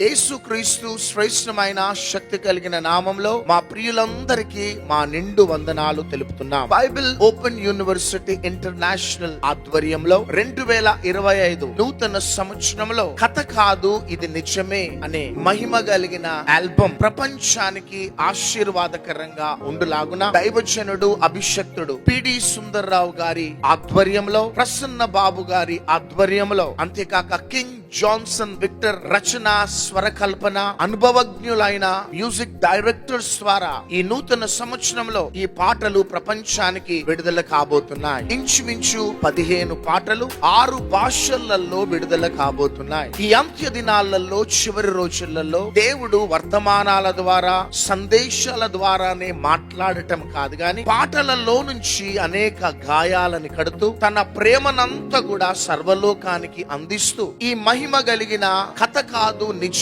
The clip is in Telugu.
యేసుక్రీస్తు శ్రేష్టమైన శక్తి కలిగిన నామంలో మా ప్రియులందరికీ మా నిండు వందనాలు తెలుపుతున్నాం. బైబిల్ ఓపెన్ యూనివర్సిటీ ఇంటర్నేషనల్ ఆధ్వర్యంలో రెండు వేల ఇరవై ఐదు నూతన సంవత్సరంలో కథ కాదు ఇది నిజమే అనే మహిమ కలిగిన ఆల్బమ్ ప్రపంచానికి ఆశీర్వాదకరంగా ఉండులాగున దైవజనుడు అభిషక్తుడు పిడి సుందర్రావు గారి ఆధ్వర్యంలో ప్రసన్న బాబు గారి ఆధ్వర్యంలో అంతేకాక కింగ్ జాన్సన్ విక్టర్ రచనా స్వరకల్పన అనుభవజ్ఞులైన మ్యూజిక్ డైరెక్టర్స్ ద్వారా ఈ నూతన సంవత్సరంలో ఈ పాటలు ప్రపంచానికి విడుదల కాబోతున్నాయి. ఇంచుమించు పదిహేను పాటలు ఆరు భాషలలో విడుదల కాబోతున్నాయి. ఈ అంత్య దినాలలో చివరి రోజులలో దేవుడు వర్తమానాల ద్వారా సందేశాల ద్వారానే మాట్లాడటం కాదు గాని పాటలలో నుంచి అనేక గాయాలని కడుతూ తన ప్రేమనంతా కూడా సర్వలోకానికి అందిస్తూ ఈ మహిమ కలిగిన కథ కాదు నిజ